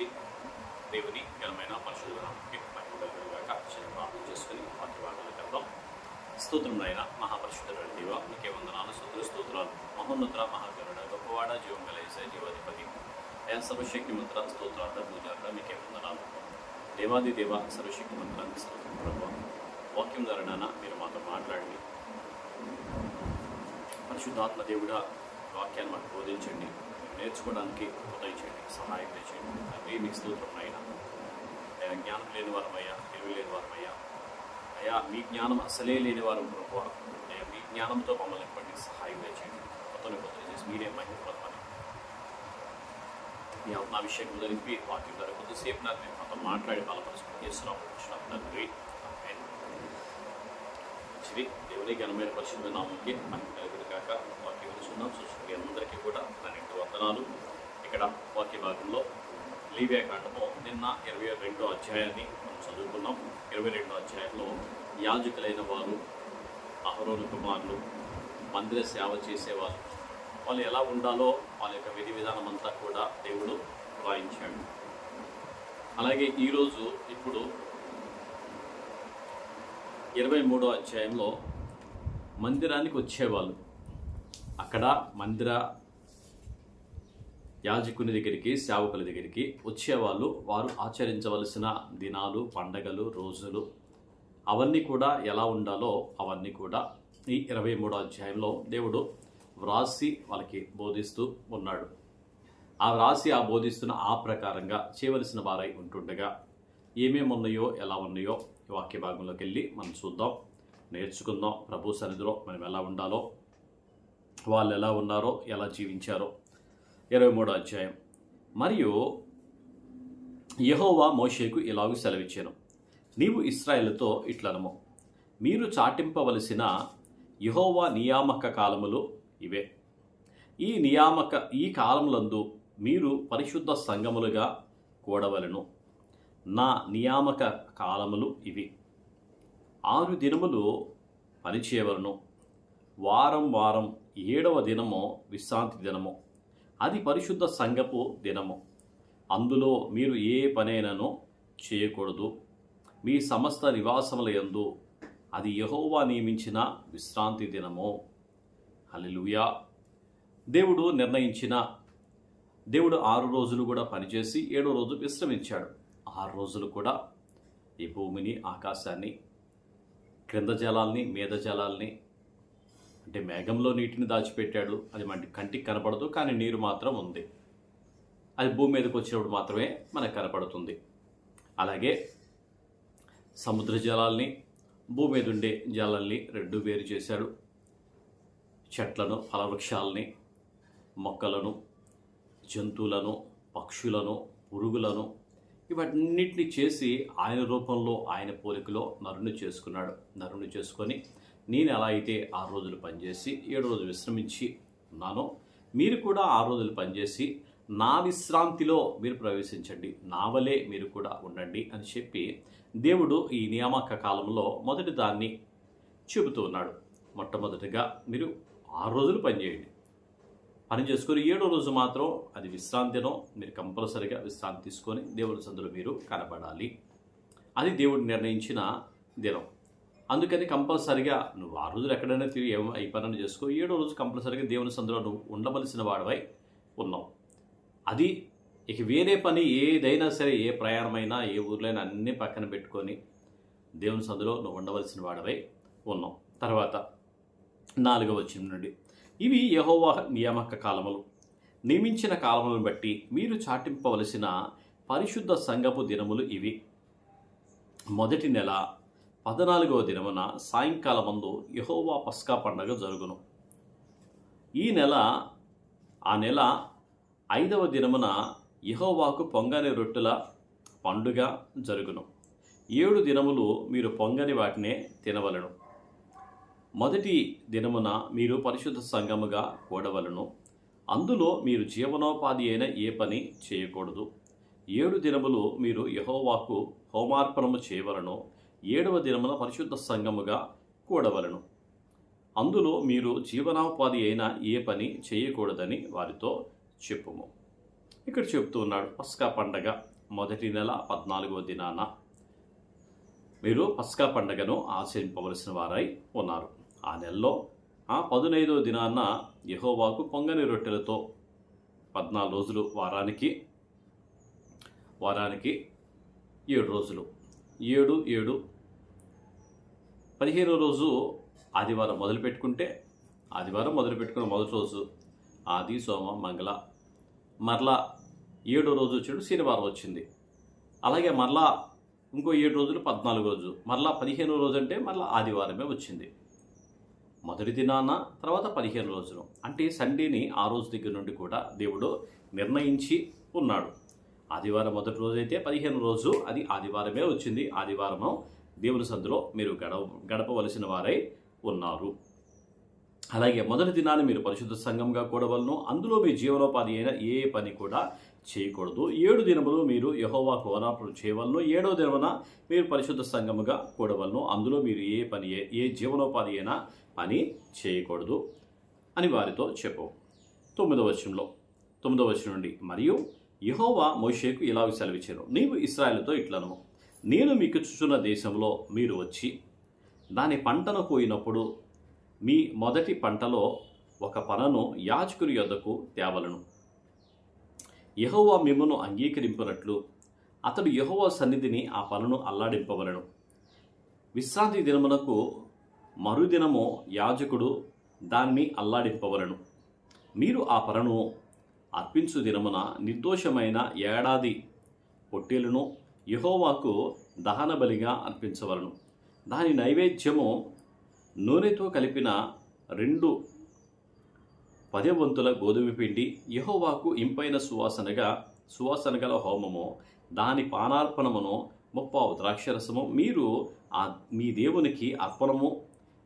చెప్పి దేవుని ఘనమైన పరిశుద్ధనామకి మహిమగాక చిన్న ప్రార్థన చేసుకుని వాక్యవాదాలు వెళ్దాం స్తోత్రం నాయన మహాపరిశుద్ధుడు దేవ నీకే వందనాలు స్తోత్ర స్తోత్రాలు. మహోన్నత మహాగరుడ గొప్పవాడ జీవం కలైస జీవాధిపతి. అయా సర్వశక్తి మంత్ర స్తోత్రార్థ పూజార్థ మీకే వందనాలు. దేవాది దేవ సర్వశక్తి మంత్రాన్ని స్తోత్రం ప్రభు. వాక్యం ధరణాన మీరు మాతో మాట్లాడండి. పరిశుద్ధాత్మ దేవుడా వాక్యాన్ని మాకు బోధించండి. నేర్చుకోవడానికి నేర్చుకోవడానికి చేయండి. సహాయం చేయండి. తండ్రి మీకు స్తోత్రం అయినా నేను జ్ఞానం లేని వారమయ్యా తెలివి లేని వారమయ్యా. అయ్యా మీ జ్ఞానం అసలే లేని వారు ప్రభు. అయ్యా మీ జ్ఞానంతో మమ్మల్ని ఎప్పటికీ సహాయం చేయండి. కొత్తని కొత్త చేసి మీరే మహిళపడమని మీ ఆత్మ విషయం జరిపి వాక్యం ద్వారా కొద్దిసేపు నాకు మేము మాతో మాట్లాడి బలపరచుకుని చేస్తున్నాం వచ్చినాం తండ్రి మంచిది దేవుని ఘనమైన పరిశుద్ధ నామంకి మనకి కలుగుడు కాక వాక్య విలుచున్నాం సృష్టి అందరికీ కూడా పన్నెండు వందనాలు. ఇక్కడ వాక్య భాగంలో లీవ్యా కాండము నిన్న ఇరవై రెండో అధ్యాయాన్ని మనం చదువుకున్నాం. ఇరవై రెండో అధ్యాయంలో యాజకులైన వారు అహరోను కుమారులు మందిర సేవ చేసేవారు. వాళ్ళు ఎలా ఉండాలో వాళ్ళ యొక్క విధి విధానం అంతా కూడా దేవుడు రాయించాడు. అలాగే ఈరోజు ఇప్పుడు ఇరవై మూడో అధ్యాయంలో మందిరానికి వచ్చేవాళ్ళు. అక్కడ మందిర యాజకుని దగ్గరికి సేవకుల దగ్గరికి వచ్చేవాళ్ళు. వారు ఆచరించవలసిన దినాలు పండగలు రోజులు అవన్నీ కూడా ఎలా ఉండాలో అవన్నీ కూడా ఈ ఇరవై మూడో అధ్యాయంలో దేవుడు వ్రాసి వాళ్ళకి బోధిస్తూ ఉన్నాడు. ఆ వ్రాసి ఆ బోధిస్తున్న ఆ ప్రకారంగా చేయవలసిన వారై ఉంటుండగా ఏమేమి ఉన్నాయో ఎలా ఉన్నాయో వాక్య భాగంలోకి వెళ్ళి మనం చూద్దాం. నేర్చుకుందాం. ప్రభు సన్నిధిలో మనం ఎలా ఉండాలో వాళ్ళు ఎలా ఉన్నారో ఎలా జీవించారో. ఇరవై మూడో అధ్యాయం. మరియు యహోవా మోషేకు ఇలాగూ సెలవిచ్చాను. నీవు ఇస్రాయేల్తో ఇట్లనము. మీరు చాటింపవలసిన యహోవా నియామక కాలములు ఇవే. ఈ నియామక ఈ కాలములందు మీరు పరిశుద్ధ సంగములుగా కూడవలను. నా నియామక కాలములు ఇవి. ఆరు దినములు పనిచేయవలను వారం వారం ఏడవ దినము విశ్రాంతి దినము. అది పరిశుద్ధ సంఘపు దినము. అందులో మీరు ఏ పనైనను చేయకూడదు. మీ సమస్త నివాసముల యందు అది యహోవా నియమించిన విశ్రాంతి దినము. హల్లెలూయా. దేవుడు నిర్ణయించిన దేవుడు ఆరు రోజులు కూడా పనిచేసి ఏడో రోజు విశ్రమించాడు. ఆరు రోజులు కూడా ఈ భూమిని ఆకాశాన్ని క్రింద జలాల్ని మీద జలాల్ని అంటే మేఘంలో నీటిని దాచిపెట్టాడు. అది మన కంటికి కనపడదు కానీ నీరు మాత్రం ఉంది. అది భూమి మీదకి వచ్చినప్పుడు మాత్రమే మనకు కనపడుతుంది. అలాగే సముద్ర జలాల్ని భూమి మీద ఉండే జలాల్ని రెండు వేరు చేశాడు. చెట్లను ఫలవృక్షాలని మొక్కలను జంతువులను పక్షులను పురుగులను ఇవన్నిటిని చేసి ఆయన రూపంలో ఆయన పోలికలో నరుని చేసుకున్నాడు. నరుని చేసుకొని నేను ఎలా అయితే ఆరు రోజులు పనిచేసి ఏడు రోజులు విశ్రమించి ఉన్నానో మీరు కూడా ఆరు రోజులు పనిచేసి నా విశ్రాంతిలో మీరు ప్రవేశించండి. నా వలే మీరు కూడా ఉండండి అని చెప్పి దేవుడు ఈ నియామక కాలంలో మొదటి దాన్ని చెబుతూ ఉన్నాడు. మొట్టమొదటిగా మీరు ఆరు రోజులు పనిచేయండి. పని చేసుకొని ఏడో రోజు మాత్రం అది విశ్రాంతినో మీరు కంపల్సరిగా విశ్రాంతి తీసుకొని దేవుని సందులో మీరు కనబడాలి. అది దేవుడు నిర్ణయించిన దినం. అందుకని కంపల్సరిగా నువ్వు ఆ రోజులు ఎక్కడైనా తిరిగి ఏం ఈ పనులు చేసుకో ఏడో రోజు కంపల్సరిగా దేవుని సందులో నువ్వు ఉండవలసిన వాడవై ఉన్నావు. అది ఇక వేరే పని ఏదైనా సరే ఏ ప్రయాణమైనా ఏ ఊర్లైనా అన్నీ పక్కన పెట్టుకొని దేవుని సందులో నువ్వు ఉండవలసిన వాడవై ఉన్నావు. తర్వాత నాలుగవ వచ్చిన నుండి. ఇవి యహోవా నియామక కాలములు. నియమించిన కాలములను బట్టి మీరు చాటింపవలసిన పరిశుద్ధ సంగపు దినములు ఇవి. మొదటి నెల పద్నాలుగవ దినమున సాయంకాలమందు యహోవా పస్కా పండగ జరుగును. ఈ నెల ఆ నెల ఐదవ దినమున యహోవాకు పొంగని రొట్టెల పండుగ జరుగును. ఏడు దినములు మీరు పొంగని వాటినే తినవలను. మొదటి దినమున మీరు పరిశుద్ధ సంఘముగా కూడవలను. అందులో మీరు జీవనోపాధి అయిన ఏ పని చేయకూడదు. ఏడు దినములు మీరు యహోవాకు హోమార్పణము చేయవలను. ఏడవ దినమున పరిశుద్ధ సంఘముగా కూడవలను. అందులో మీరు జీవనోపాధి అయిన ఏ పని చేయకూడదని వారితో చెప్పుము. ఇక్కడ చెప్తూ ఉన్నాడు పస్కా పండగ మొదటి నెల పద్నాలుగవ దినాన. మీరు పస్కా పండగను ఆచరింపవలసిన వారై ఉన్నారు. ఆ నెలలో ఆ పదునైదో దినాన యహోవాకు పొంగని రొట్టెలతో పద్నాలుగు రోజులు వారానికి వారానికి ఏడు రోజులు. ఏడు ఏడు. పదిహేనో రోజు ఆదివారం మొదలు పెట్టుకుంటే ఆదివారం మొదలు పెట్టుకున్న మొదటి రోజు ఆది సోమ మంగళ. మరలా ఏడో రోజు వచ్చాడు శనివారం వచ్చింది. అలాగే మరలా ఇంకో ఏడు రోజులు పద్నాలుగు రోజు. మరలా పదిహేను రోజు అంటే మరలా ఆదివారమే వచ్చింది. మొదటి దినాన తర్వాత పదిహేను రోజులు. అంటే సండేని ఆ రోజు దగ్గర నుండి కూడా దేవుడు నిర్ణయించి ఉన్నాడు. ఆదివారం మొదటి రోజు అయితే పదిహేను రోజు అది ఆదివారమే వచ్చింది. ఆదివారము దేవుని సందులో మీరు గడవ గడపవలసిన వారై ఉన్నారు. అలాగే మొదటి దినాన్ని మీరు పరిశుద్ధ సంఘంగా కూడవలను. అందులో మీ జీవనోపాధి అయిన ఏ పని కూడా చేయకూడదు. ఏడు దినములు మీరు యహోవా కోనాపులు చేయవలను. ఏడో దినమున మీరు పరిశుద్ధ సంఘముగా కూడవలను. అందులో మీరు ఏ పని ఏ- ఏ జీవనోపాధి అయినా పని చేయకూడదు అని వారితో చెప్పు. తొమ్మిదవ వచనంలో తొమ్మిదవ వచనం నుండి మరియు యహోవా మోషేకు ఇలా సెలవిచ్చారు. నీవు ఇస్రాయల్తో ఇట్లను. నేను మీకు చూచున్న దేశంలో మీరు వచ్చి దాని పంటను కోయినప్పుడు మీ మొదటి పంటలో ఒక పనను యాజకుని యొద్దకు తేవలను. యహోవా మిమ్మను అంగీకరింపునట్లు అతడు యహోవా సన్నిధిని ఆ పనును అల్లాడింపవలను. విశ్రాంతి దినమునకు మరుదినము యాజకుడు దాన్ని అల్లాడింపవలను. మీరు ఆ పరను అర్పించు దినమున నిర్దోషమైన ఏడాది పొట్టేలును యహోవాకు దహన బలిగా అర్పించవలను. దాని నైవేద్యము నూనెతో కలిపిన రెండు పదే వంతుల గోధుమ పిండి యహోవాకు ఇంపైన సువాసనగా సువాసన గల హోమము దాని పానార్పణమును ముప్పావు ద్రాక్షరసము మీరు ఆ మీ దేవునికి అర్పణము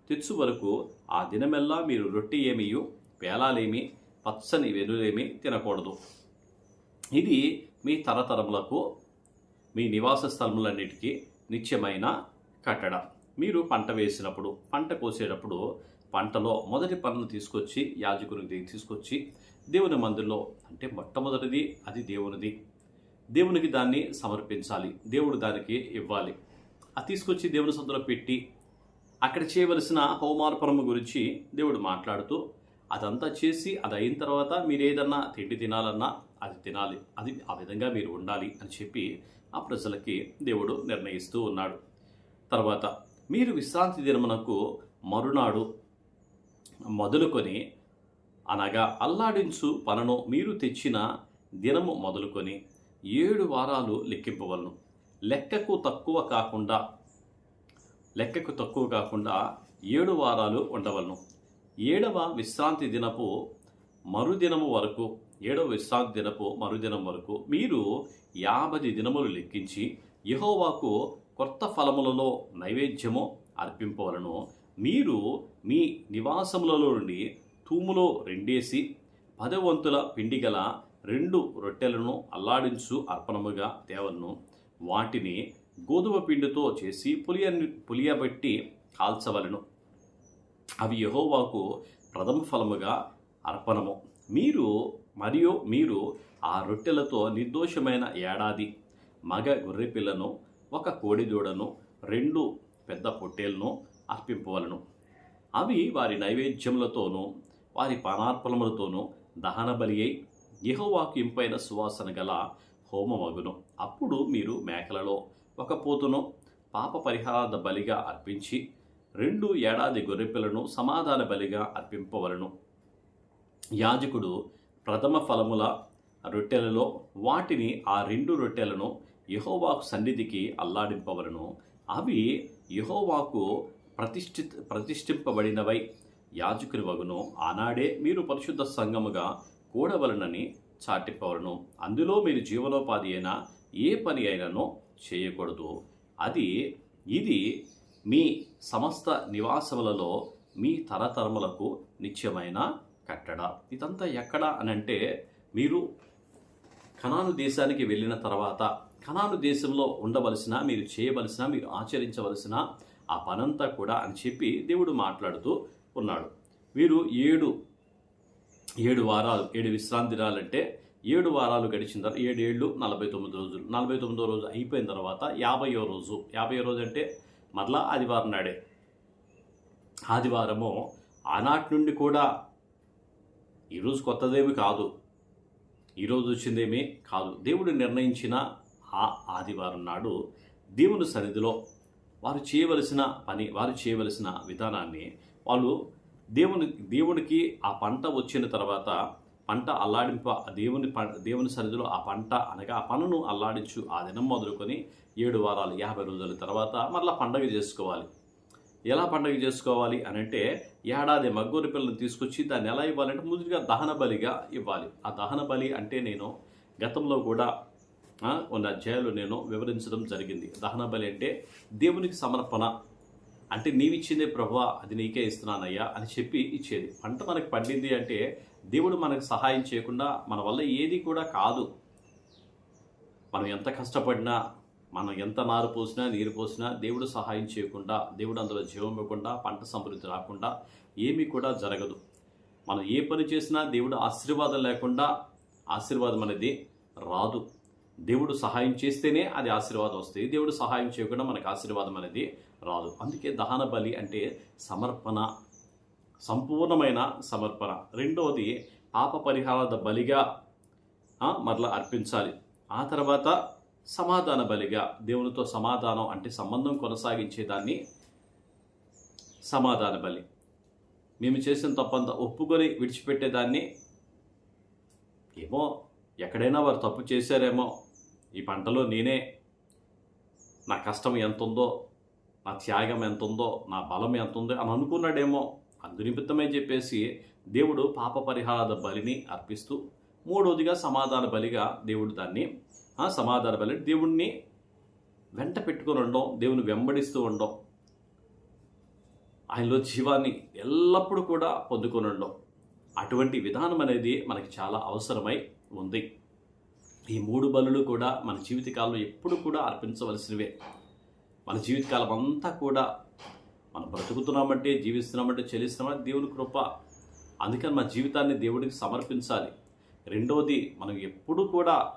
తెచ్చు వరకు ఆ దినమెల్లా మీరు రొట్టె ఏమియు పేలాలేమి పచ్చని వెనులేమి తినకూడదు. ఇది మీ తరతరములకు మీ నివాస స్థలములన్నిటికీ నిత్యమైన కట్టడ. మీరు పంట వేసినప్పుడు పంట కోసేటప్పుడు పంటలో మొదటి పనులు తీసుకొచ్చి యాజకునికి తీసుకొచ్చి దేవుని మందిరంలో అంటే మొట్టమొదటిది అది దేవునిది. దేవునికి దాన్ని సమర్పించాలి. దేవుడు దానికి ఇవ్వాలి. అది తీసుకొచ్చి దేవుని సందులో పెట్టి అక్కడ చేయవలసిన హోమార్పణము గురించి దేవుడు మాట్లాడుతూ అదంతా చేసి అది అయిన తర్వాత మీరు ఏదన్నా తిండి తినాలన్నా అది తినాలి. అది ఆ విధంగా మీరు ఉండాలి అని చెప్పి ఆ ప్రజలకి దేవుడు నిర్ణయిస్తూ ఉన్నాడు. తర్వాత మీరు విశ్రాంతి దినమునకు మరునాడు మొదలుకొని అనగా అల్లాడించు పనను మీరు తెచ్చిన దినము మొదలుకొని ఏడు వారాలు లెక్కింపవలను. లెక్కకు తక్కువ కాకుండా లెక్కకు తక్కువ కాకుండా ఏడు వారాలు ఉండవలను. ఏడవ విశ్రాంతి దినపు మరుదినము వరకు ఏడవ విశ్రాంతి దినపు మరుదినం వరకు మీరు యాభై దినములు లెక్కించి యహోవాకు కొత్త ఫలములలో నైవేద్యము అర్పింపవలను. మీరు మీ నివాసములలో నుండి తూములో రెండేసి పదవంతుల పిండి గల రెండు రొట్టెలను అల్లాడించు అర్పణముగా తేవలను వాటిని గోధుమ పిండితో చేసి పులియని పులియబెట్టి కాల్చవలను. అవి యహోవాకు ప్రథమ ఫలముగా అర్పణము. మీరు మరియు మీరు ఆ రొట్టెలతో నిర్దోషమైన ఏడాది మగ గొర్రెపిల్లను ఒక కోడిదూడను రెండు పెద్ద పొట్టేలను అర్పింపవలను. అవి వారి నైవేద్యములతోనూ వారి పానార్పణములతోనూ దహన బలి అయి యహోవాకు ఇంపైన సువాసన గల హోమమగును. అప్పుడు మీరు మేకలలో ఒక పోతును పాప పరిహార బలిగా అర్పించి రెండు ఏడాది గొర్రెపిల్లను సమాధాన బలిగా అర్పింపవలను. యాజకుడు ప్రథమ ఫలముల రొట్టెలలో వాటిని ఆ రెండు రొట్టెలను యహోవాకు సన్నిధికి అల్లాడింపవలను. అవి యహోవాకు ప్రతిష్ఠిత ప్రతిష్ఠింపబడినవై. యాజకుని వగును ఆనాడే మీరు పరిశుద్ధ సంఘముగా కూడవలనని చాటిపవలను. అందులో మీరు జీవనోపాధి అయిన ఏ పని అయినను చేయకూడదు. అది ఇది మీ సమస్త నివాసములలో మీ తరతరములకు నిత్యమైన కట్టడ. ఇదంతా ఎక్కడ అని అంటే మీరు కనాను దేశానికి వెళ్ళిన తర్వాత కనాను దేశంలో ఉండవలసిన మీరు చేయవలసిన మీరు ఆచరించవలసిన ఆ పనంతా కూడా అని చెప్పి దేవుడు మాట్లాడుతూ ఉన్నాడు. వీరు ఏడు ఏడు వారాలు ఏడు విశ్రాంతి రాలంటే ఏడు వారాలు గడిచిన తర్వాత ఏడేళ్ళు నలభై తొమ్మిది రోజులు. నలభై తొమ్మిదో రోజు అయిపోయిన తర్వాత యాభైయో రోజు. యాభయో రోజు అంటే మరలా ఆదివారం నాడే. ఆదివారము ఆనాటి నుండి కూడా ఈరోజు కొత్తదేమి కాదు. ఈరోజు వచ్చిందేమీ కాదు. దేవుడు నిర్ణయించిన ఆ ఆదివారం నాడు దేవుని సన్నిధిలో వారు చేయవలసిన పని వారు చేయవలసిన విధానాన్ని వాళ్ళు దేవుని దేవునికి ఆ పంట వచ్చిన తర్వాత పంట అల్లాడింప దేవుని ప దేవుని సన్నిధిలో ఆ పంట అనగా ఆ పనును అల్లాడించు ఆ దినం మొదలుకొని ఏడు వారాలు యాభై రోజుల తర్వాత మరలా పండగ చేసుకోవాలి. ఎలా పండగ చేసుకోవాలి అని అంటే ఏడాది మగ్గూరి పిల్లలను తీసుకొచ్చి దాన్ని ఎలా ఇవ్వాలంటే ముందుగా దహన బలిగా ఇవ్వాలి. ఆ దహన బలి అంటే నేను గతంలో కూడా కొన్ని అధ్యాయాలు నేను వివరించడం జరిగింది. దహన బలి అంటే దేవునికి సమర్పణ. అంటే నీవిచ్చిందే ప్రభా అది నీకే ఇస్తున్నానయ్యా అని చెప్పి ఇచ్చేది. పంట మనకి పండింది అంటే దేవుడు మనకు సహాయం చేయకుండా మన వల్ల ఏది కూడా కాదు. మనం ఎంత కష్టపడినా మనం ఎంత నారు పోసినా నీరు పోసినా దేవుడు సహాయం చేయకుండా దేవుడు అందులో జీవం ఇవ్వకుండా పంట సమృద్ధి రాకుండా ఏమీ కూడా జరగదు. మనం ఏ పని చేసినా దేవుడు ఆశీర్వాదం లేకుండా ఆశీర్వాదం అనేది రాదు. దేవుడు సహాయం చేస్తేనే అది ఆశీర్వాదం వస్తుంది. దేవుడు సహాయం చేయకుండా మనకు ఆశీర్వాదం అనేది రాదు. అందుకే దహన బలి అంటే సమర్పణ సంపూర్ణమైన సమర్పణ. రెండవది పాప పరిహార బలిగా మరలా అర్పించాలి. ఆ తర్వాత సమాధాన బలిగా దేవునితో సమాధానం అంటే సంబంధం కొనసాగించేదాన్ని సమాధాన బలి. మేము చేసిన తప్పంతా ఒప్పుకొని విడిచిపెట్టేదాన్ని ఏమో ఎక్కడైనా వారు తప్పు చేశారేమో. ఈ పంటలో నేనే. నా కష్టం ఎంత ఉందో నా త్యాగం ఎంత ఉందో నా బలం ఎంత ఉందో అని అనుకున్నాడేమో. అందునిమిత్తమే చెప్పేసి దేవుడు పాప పరిహార బలిని అర్పిస్తూ మూడవదిగా సమాధాన బలిగా దేవుడు దాన్ని సమాధాన బలి దేవుణ్ణి వెంట పెట్టుకొని ఉండడం దేవుని వెంబడిస్తూ ఉండడం ఆయనలో జీవాన్ని ఎల్లప్పుడూ కూడా పొందుకొని ఉండడం. అటువంటి విధానం అనేది మనకి చాలా అవసరమై ఉంది. ఈ మూడు బలులు కూడా మన జీవితకాలంలో ఎప్పుడు కూడా అర్పించవలసినవే. మన జీవితకాలం అంతా కూడా మనం బ్రతుకుతున్నామంటే జీవిస్తున్నామంటే చెల్లిస్తున్నామంటే దేవుని కృప. అందుకని మన జీవితాన్ని దేవుడికి సమర్పించాలి. రెండవది మనం ఎప్పుడు కూడా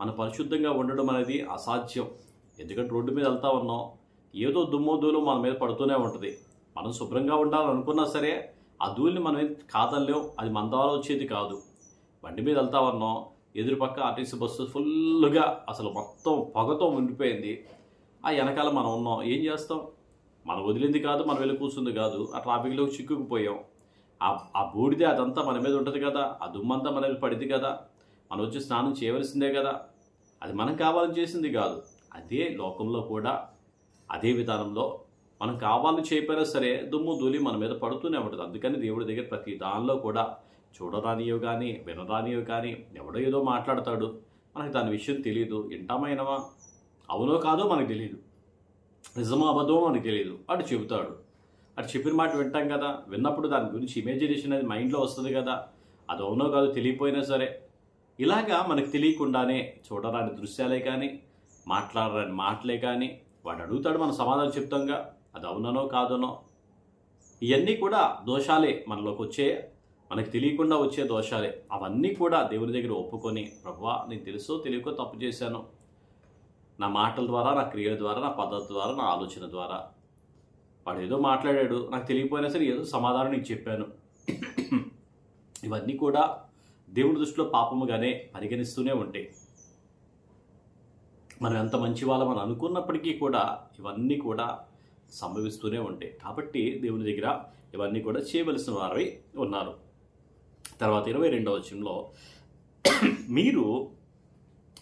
మన పరిశుద్ధంగా ఉండడం అనేది అసాధ్యం. ఎందుకంటే రోడ్డు మీద వెళ్తా ఉన్నాం. ఏదో దుమ్మో దూలో మన మీద పడుతూనే ఉంటుంది. మనం శుభ్రంగా ఉండాలనుకున్నా సరే ఆ ధూళిని మనం కాదనలేం. అది మన ద్వారా వచ్చేది కాదు. బండి మీద వెళ్తా ఉన్నాం. ఎదురు పక్క ఆర్టీసీ బస్సు ఫుల్గా అసలు మొత్తం పొగతో ఉండిపోయింది. ఆ వెనకాల మనం ఉన్నాం. ఏం చేస్తాం? మనం వదిలింది కాదు మనం వెళ్ళి కూర్చుంది కాదు ఆ ట్రాఫిక్లో చిక్కుకుపోయాం. ఆ ఆ బూడిదే అదంతా మన మీద ఉంటుంది కదా ఆ దుమ్మంతా మన మీద పడింది కదా మనం వచ్చి స్నానం చేయవలసిందే కదా అది మనం కావాలని చేసింది కాదు. అదే లోకంలో కూడా అదే విధానంలో మనం కావాలని చేయకపోయినా సరే దుమ్ము ధూళి మన మీద పడుతూనే ఉంటుంది. అందుకని దేవుడి దగ్గర ప్రతి దానిలో కూడా చూడరానియో కానీ వినరానియో కానీ ఎవడో ఏదో మాట్లాడతాడు. మనకి దాని విషయం తెలియదు వింటామైనవా అవునో కాదో మనకు తెలియదు నిజమో అబద్ధమో మనకు తెలియదు అటు చెబుతాడు. అటు చెప్పిన మాట వింటాం కదా. విన్నప్పుడు దాని గురించి ఇమేజినేషన్ అనేది మైండ్లో వస్తుంది కదా. అది అవునో కాదు తెలియపోయినా సరే. ఇలాగా మనకు తెలియకుండానే చూడరాని దృశ్యాలే కానీ మాట్లాడరాని మాటలే కానీ వాడు అడుగుతాడు మనం సమాధానం చెప్తాంగా. అది అవుననో కాదనో. ఇవన్నీ కూడా దోషాలే మనలోకి వచ్చే మనకు తెలియకుండా వచ్చే దోషాలే. అవన్నీ కూడా దేవుని దగ్గర ఒప్పుకొని ప్రభా నేను తెలుసో తెలియకో తప్పు చేశాను. నా మాటల ద్వారా నా క్రియల ద్వారా నా పద్ధతి ద్వారా నా ఆలోచన ద్వారా. వాడు ఏదో మాట్లాడాడు నాకు తెలియకపోయినా సరే ఏదో సమాధానం నీకు చెప్పాను. ఇవన్నీ కూడా దేవుడి దృష్టిలో పాపముగానే పరిగణిస్తూనే ఉంటాయి మనం ఎంత మంచి వాళ్ళం అని అనుకున్నప్పటికీ కూడా ఇవన్నీ కూడా సంభవిస్తూనే ఉంటాయి కాబట్టి దేవుని దగ్గర ఇవన్నీ కూడా చేయవలసిన వారై ఉన్నారు. తర్వాత ఇరవై రెండవ వచనంలో మీరు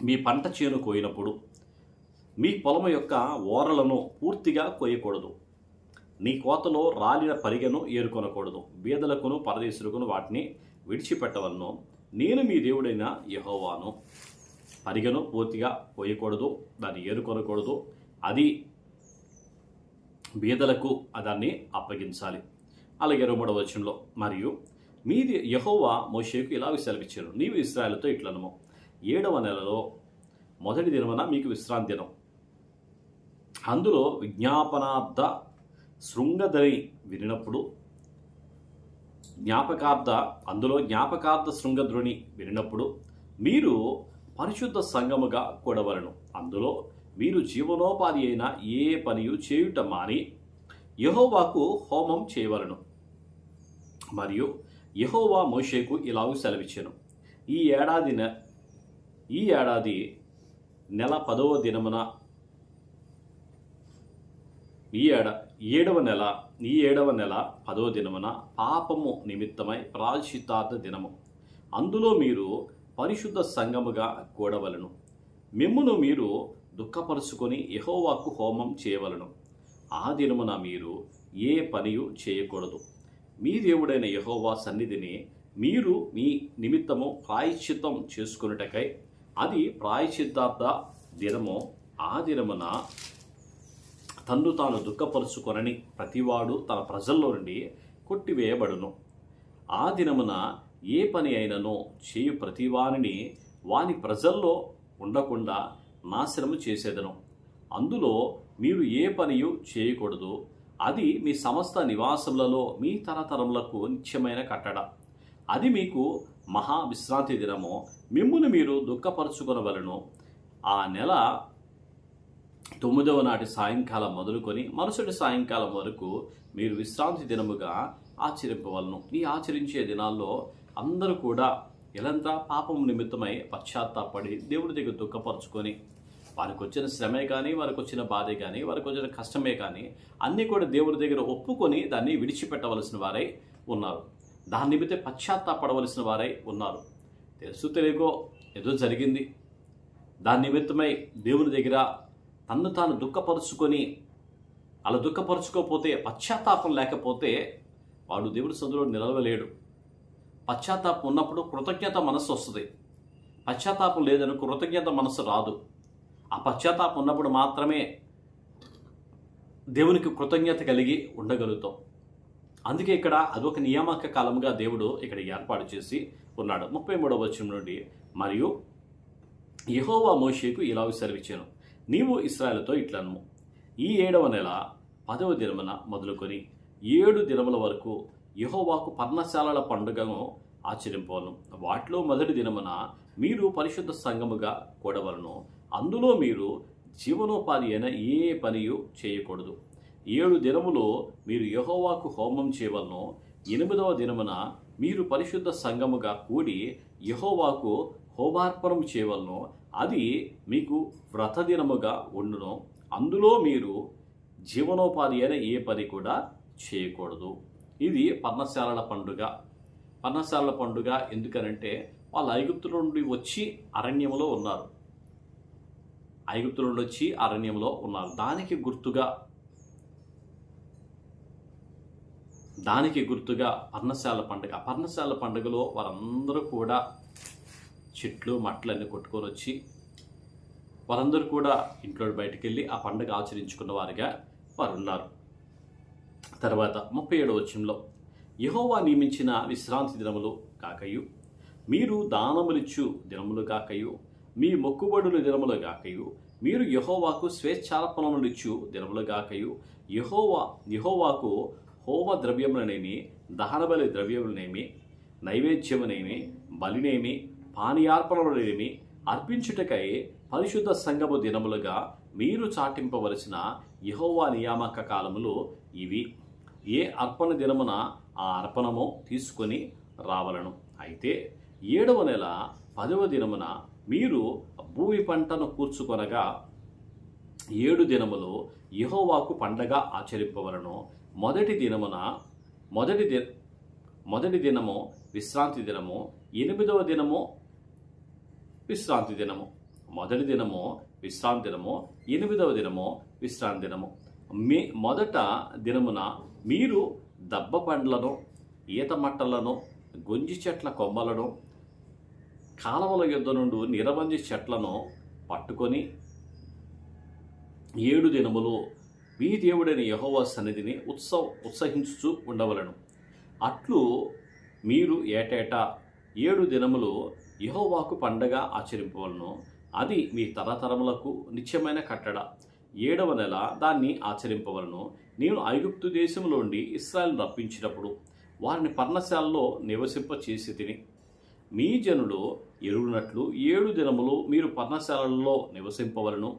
మీ పంట చేను కోయినప్పుడు మీ పొలము యొక్క ఓరలను పూర్తిగా కొయ్యకూడదు. నీ కోతలో రాలిన పరిగెను ఏరుకొనకూడదు. బీదలకును పరదేశులకును వాటిని విడిచిపెట్టవలను. నేను మీ దేవుడైన యహోవాను. పరిగెను పూర్తిగా కొయ్యకూడదు దాన్ని ఏరుకొనకూడదు. అది బీదలకు దాన్ని అప్పగించాలి. అలాగే ఇరవై మూడవ వచనంలో మరియు మీది యహోవా మోషేకు ఇలా సెలవిచ్చారు నీవు ఇస్రాయలతో ఇట్లనము. ఏడవ నెలలో మొదటి దినమన మీకు విశ్రాంతి దినం. అందులో విజ్ఞాపనార్థ శృంగధరి వినినప్పుడు జ్ఞాపకార్థ అందులో జ్ఞాపకార్థ శృంగధ్రుని వినినప్పుడు మీరు పరిశుద్ధ సంగముగా కూడవలను. అందులో మీరు జీవనోపాధి అయిన ఏ పనియు చేయుట మాని యహోవాకు హోమం చేయవలను. మరియు యహోవా మోషేకు ఇలాగూ సెలవిచ్చాను. ఈ ఏడాది నె ఈ ఏడాది నెల పదవ దినమున ఈ ఏడ ఏడవ నెల ఈ ఏడవ నెల పదవ దినమున పాపము నిమిత్తమై ప్రాశ్చితార్థ దినము. అందులో మీరు పరిశుద్ధ సంఘముగా కూడవలను మిమ్మును మీరు దుఃఖపరుచుకొని యహోవాకు హోమం చేయవలను. ఆ దినమున మీరు ఏ పనియు చేయకూడదు. మీ దేవుడైన యహోవా సన్నిధిని మీరు మీ నిమిత్తము ప్రాయశ్చిత్తం చేసుకున్నటకై అది ప్రాయశ్చిత్తార్థ దినము. ఆ దినమున తన్ను తాను దుఃఖపరుచుకొనని ప్రతివాడు తన ప్రజల్లో నుండి కొట్టివేయబడును. ఆ దినమున ఏ పని అయిననో చేయు ప్రతివానిని వాని ప్రజల్లో ఉండకుండా నాశనము చేసేదను. అందులో మీరు ఏ పనియు చేయకూడదు. అది మీ సమస్త నివాసములలో మీ తరతరములకు నిత్యమైన కట్టడ. అది మీకు మహా విశ్రాంతి దినము. మిమ్మును మీరు దుఃఖపరుచుకొనవలను. ఆ నెల తొమ్మిదవ నాటి సాయంకాలం మొదలుకొని మరుసటి సాయంకాలం వరకు మీరు విశ్రాంతి దినముగా ఆచరింపవలను. ఈ ఆచరించే దినాల్లో అందరూ కూడా ఎలంతా పాపం నిమిత్తమై పశ్చాత్తాపడి దేవుడి దగ్గర దుఃఖపరుచుకొని వారికి వచ్చిన శ్రమే కానీ వారికి వచ్చిన బాధే కానీ వారికి వచ్చిన కష్టమే కానీ అన్నీ కూడా దేవుడి దగ్గర ఒప్పుకొని దాన్ని విడిచిపెట్టవలసిన వారై ఉన్నారు. దాని నిమిత్తే పశ్చాత్తాపడవలసిన వారై ఉన్నారు. తెలుసు తెలియకో ఏదో జరిగింది. దాని నిమిత్తమై దేవుని దగ్గర తన్ను తాను దుఃఖపరుచుకొని అలా దుఃఖపరుచుకోకపోతే పశ్చాత్తాపం లేకపోతే వాడు దేవుడి సందులో నిలవలేడు. పశ్చాత్తాపం ఉన్నప్పుడు కృతజ్ఞత మనస్సు వస్తుంది. పశ్చాత్తాపం లేదని కృతజ్ఞత మనస్సు రాదు. ఆ పశ్చాత్తాపం ఉన్నప్పుడు మాత్రమే దేవునికి కృతజ్ఞత కలిగి ఉండగలుగుతాం. అందుకే ఇక్కడ అదొక నియామక కాలంగా దేవుడు ఇక్కడ ఏర్పాటు చేసి ఉన్నాడు. ముప్పై మూడవ వచనం నుండి మరియు యహోవా మోషేకు ఇలా సెలవిచ్చాను. నీవు ఇస్రాయలతో ఇట్లను. ఈ ఏడవ నెల పదవ దినమున మొదలుకొని ఏడు దినముల వరకు యహోవాకు పర్ణశాలల పండుగను ఆచరింపవలను. వాటిలో మొదటి దినమున మీరు పరిశుద్ధ సంఘముగా కూడవలను. అందులో మీరు జీవనోపాధి అయిన ఏ పనియు చేయకూడదు. ఏడు దినములు మీరు యహోవాకు హోమం చేయవలను. ఎనిమిదవ దినమున మీరు పరిశుద్ధ సంఘముగా కూడి యహోవాకు హోమార్పణం చేయవలను అది మీకు వ్రతదినముగా ఉండును. అందులో మీరు జీవనోపాధి అయిన ఏ పని కూడా చేయకూడదు. ఇది పర్ణశాలల పండుగ. పర్ణశాలల పండుగ ఎందుకనంటే వాళ్ళు ఐగుప్తుల నుండి వచ్చి అరణ్యంలో ఉన్నారు. ఐగుప్తుల నుండి వచ్చి అరణ్యంలో ఉన్నారు. దానికి గుర్తుగా దానికి గుర్తుగా పర్ణశాల పండుగ. పర్ణశాల పండుగలో వారందరూ కూడా చెట్లు మట్లన్నీ కొట్టుకొని వచ్చి వారందరూ కూడా ఇంట్లో బయటికి వెళ్ళి ఆ పండుగ ఆచరించుకున్న వారిగా వారు ఉన్నారు తర్వాత ముప్పై ఏడవ వచ్చంలో యహోవా నియమించిన విశ్రాంతి దినములు కాకయు మీరు దానములిచ్చు దినములు కాకయు మీ మొక్కుబడుల దినములు కాకయు మీరు యహోవాకు స్వేచ్ఛార్పణములిచ్చు దినములు కాకయు యహోవా యహోవాకు హోమ ద్రవ్యములనేమి దహనబలి ద్రవ్యములనేమి నైవేద్యమునేమి బలినేమి పానీయార్పణలేమి అర్పించుటకై పరిశుద్ధ సంగము దినములుగా మీరు చాటింపవలసిన యహోవా నియామక కాలములు ఇవి. ఏ అర్పణ దినమున ఆ అర్పణము తీసుకొని రావలను. అయితే ఏడవ నెల పదవ దినమున మీరు భూమి పంటను కూర్చుకొనగా ఏడు దినములు యహోవాకు పండగ ఆచరింపవలను. మొదటి దినమున మొదటి ది మొదటి దినము విశ్రాంతి దినము ఎనిమిదవ దినము విశ్రాంతి దినము. మొదటి దినము విశ్రాంతి దినము. ఎనిమిదవ దినము విశ్రాంతి దినము. మీ మొదట దినమున మీరు దబ్బ పండ్లను ఈత మట్టలను గొంజి చెట్ల కొమ్మలను కాలవల యుద్ధ నుండి నిరవంజి చెట్లను పట్టుకొని ఏడు దినములు మీ దేవుడైన యహోవా సన్నిధిని ఉత్సవ ఉత్సహించుచు ఉండవలను. అట్లు మీరు ఏటేటా ఏడు దినములు యహోవాకు పండగ ఆచరింపవలను. అది మీ తరతరములకు నిత్యమైన కట్టడ. ఏడవ నెల దాన్ని ఆచరింపవలను. నేను ఐగుప్తు దేశంలోండి ఇస్రాయల్ రప్పించినప్పుడు వారిని పర్ణశాలలో నివసింప చేసి తిని మీ జనులు ఎరుగునట్లు ఏడు దినములు మీరు పర్ణశాలల్లో నివసింపవలను.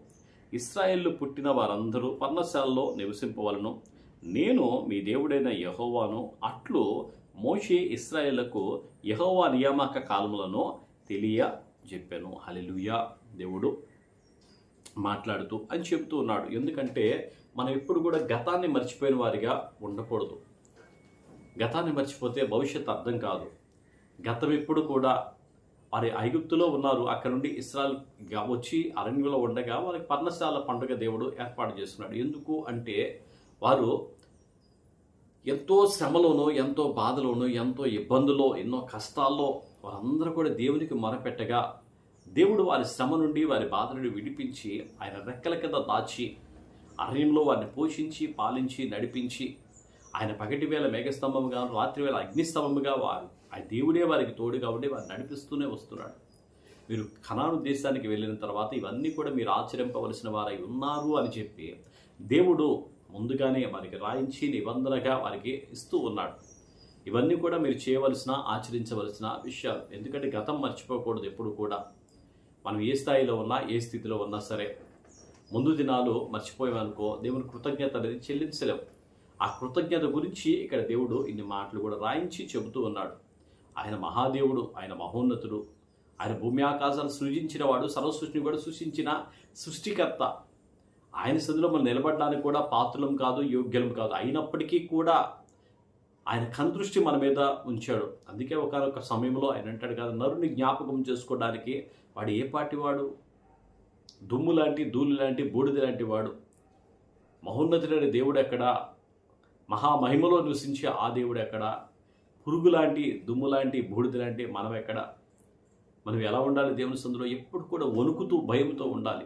ఇస్రాయేళ్ళు పుట్టిన వారందరూ పర్ణశాలలో నివసింపవలను. నేను మీ దేవుడైన యహోవాను అట్లు మోషే ఇస్రాయేళ్ళకు యహోవా నియామక కాలములను తెలియ చెప్పాను. హల్లెలూయా దేవుడు మాట్లాడుతూ అని చెబుతూ ఉన్నాడు. ఎందుకంటే మనం ఎప్పుడు కూడా గతాన్ని మర్చిపోయిన వారిగా ఉండకూడదు. గతాన్ని మర్చిపోతే భవిష్యత్తు అర్థం కాదు. గతం ఎప్పుడు కూడా వారి ఐగుప్తులో ఉన్నారు. అక్కడ నుండి ఇస్రాయల్ వచ్చి అరణ్యంలో ఉండగా వారికి పర్ణశాల పండుగ దేవుడు ఏర్పాటు చేస్తున్నాడు. ఎందుకు అంటే వారు ఎంతో శ్రమలోనూ ఎంతో బాధలోనూ ఎంతో ఇబ్బందులో ఎన్నో కష్టాల్లో వారందరూ కూడా దేవునికి మొరపెట్టగా దేవుడు వారి శ్రమ నుండి వారి బాధ నుండి విడిపించి ఆయన రెక్కల కింద దాచి అరణ్యంలో వారిని పోషించి పాలించి నడిపించి ఆయన పగటి వేళ మేఘస్తంభముగా రాత్రి వేళ అగ్నిస్తంభముగా వారు ఆ దేవుడే వారికి తోడుగా ఉండి వారిని నడిపిస్తూనే వస్తున్నాడు. మీరు ఖనాను దేశానికి వెళ్ళిన తర్వాత ఇవన్నీ కూడా మీరు ఆచరింపవలసిన వారై ఉన్నారు అని చెప్పి దేవుడు ముందుగానే వారికి రాయించి నిబంధనగా వారికి ఇస్తూ ఉన్నాడు. ఇవన్నీ కూడా మీరు చేయవలసిన ఆచరించవలసిన విషయాలు. ఎందుకంటే గతం మర్చిపోకూడదు ఎప్పుడు కూడా. మనం ఏ స్థాయిలో ఉన్నా ఏ స్థితిలో ఉన్నా సరే. ముందు దినాలు మర్చిపోయామనుకో దేవుని కృతజ్ఞత అనేది చెల్లించలేము ఆ కృతజ్ఞత గురించి ఇక్కడ దేవుడు ఇన్ని మాటలు కూడా రాయించి చెబుతూ ఉన్నాడు. ఆయన మహాదేవుడు ఆయన మహోన్నతుడు. ఆయన భూమి ఆకాశాలు సృజించిన వాడు సర్వసృష్టిని కూడా సృష్టించిన సృష్టికర్త. ఆయన సదిలో మనం నిలబడడానికి కూడా పాత్రలం కాదు యోగ్యం కాదు. అయినప్పటికీ కూడా ఆయన కందృష్టి మన మీద ఉంచాడు. అందుకే ఒకనొక సమయంలో ఆయన అంటాడు కదా నరుని జ్ఞాపకం చేసుకోవడానికి వాడు ఏ పాటి వాడు? దుమ్ము లాంటి ధూళి లాంటి బూడిద లాంటి వాడు. మహోన్నతుడైన దేవుడు ఎక్కడా? మహామహిమలో నివసించే ఆ దేవుడు ఎక్కడా? పురుగు లాంటి దుమ్ము లాంటి బూడిద లాంటి మనం ఎక్కడ? మనం ఎలా ఉండాలి దేవుని సందులో? ఎప్పుడు కూడా వణుకుతూ భయంతో ఉండాలి.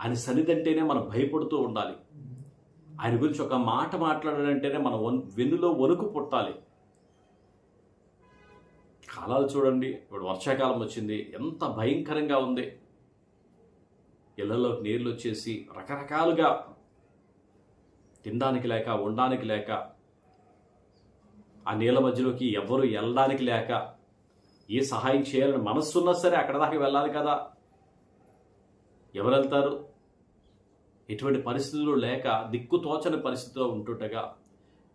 ఆయన సన్నిధంటేనే మనం భయపడుతూ ఉండాలి. ఆయన గురించి ఒక మాట మాట్లాడాలంటేనే మన వన్- వెన్నులో వణుకు పుట్టాలి. కాలాలు చూడండి ఇప్పుడు వర్షాకాలం వచ్చింది ఎంత భయంకరంగా ఉంది. ఇళ్ళలోకి నీళ్ళు వచ్చేసి రకరకాలుగా తినడానికి లేక ఉండడానికి లేక ఆ నీళ్ళ మధ్యలోకి ఎవరు వెళ్ళడానికి లేక ఏ సహాయం చేయాలని మనస్సున్నా సరే అక్కడ దాకా వెళ్ళాలి కదా. ఎవరు వెళ్తారు? ఎటువంటి పరిస్థితులు లేక దిక్కు తోచని పరిస్థితిలో ఉంటుండగా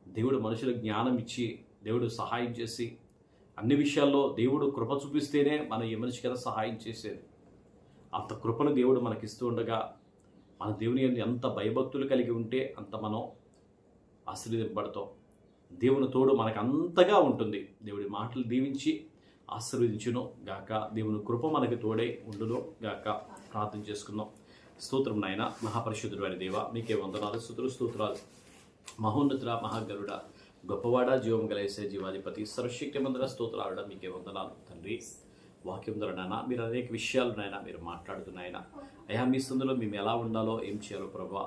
దేవుడు మనుషులకు జ్ఞానం ఇచ్చి దేవుడు సహాయం చేసి అన్ని విషయాల్లో దేవుడు కృప చూపిస్తేనే మనం ఏ మనిషికైనా సహాయం చేసేది. అంత కృపను దేవుడు మనకిస్తూ ఉండగా మన దేవుని ఎంత భయభక్తులు కలిగి ఉంటే అంత మనం ఆశీర్వదింపబడతాం. దేవుని తోడు మనకు అంతగా ఉంటుంది. దేవుడి మాటలు దీవించి ఆశీర్వదించును గాక. దేవుని కృప మనకి తోడై ఉండును గాక. ప్రార్థన చేసుకుందాం. స్తోత్రం నాయన మహాపరిశుద్ధుడు దేవ మీకే వందనాలు స్తుతులు స్తోత్రాలు. మహోన్నతుల మహాగరుడ గొప్పవాడ జీవం గలేసే జీవాధిపతి సర్వశక్తి మందిర స్తోత్రాలుడ మీకే వందనాలు తండ్రి. వాక్యం ద్వారా నాయన మీరు అనేక విషయాలు నాయన మీరు మాట్లాడుతున్నాయన అయా మీ సందులో మేము ఎలా ఉండాలో ఏం చేయాలో ప్రభా.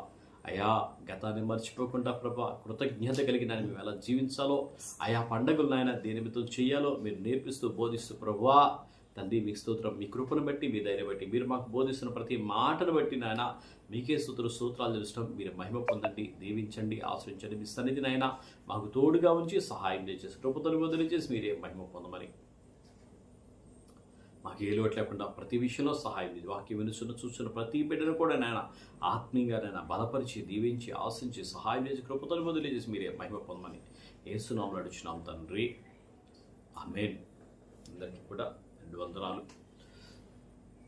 అయా గతాన్ని మర్చిపోకుండా ప్రభా కృతజ్ఞత కలిగిన మేము ఎలా జీవించాలో ఆయా పండగలు నాయన దేనిమితో చేయాలో మీరు నేర్పిస్తూ బోధిస్తూ ప్రభా తండ్రి మీ స్తోత్రం మీ కృపను బట్టి మీ ధైర్యం బట్టి మీరు మాకు బోధిస్తున్న ప్రతి మాటను బట్టి నాయన మీకే స్తోత్ర సూత్రాలు తెలుసడం మీరు మహిమ పొందండి దీవించండి ఆశ్రయించండి. మీ సన్నిధి నాయన మాకు తోడుగా ఉంచి సహాయం చేసి కృపతను బదులు చేసి మీరే మహిమ పొందమని. మాకు ఏ లోటు లేకుండా ప్రతి విషయంలో సహాయం చేసి వాక్యం వినుసున్న చూస్తున్న ప్రతి బిడ్డను కూడా నాయన ఆత్మీయంగా నాయన బలపరిచి దీవించి ఆశించి సహాయం చేసి కృపతను మొదలు చేసి మీరే మహిమ పొందమని. ఏసునాములు నడుచున్నాం తండ్రి. ఆమెన్. అందరికీ కూడా రెండు వందనాలు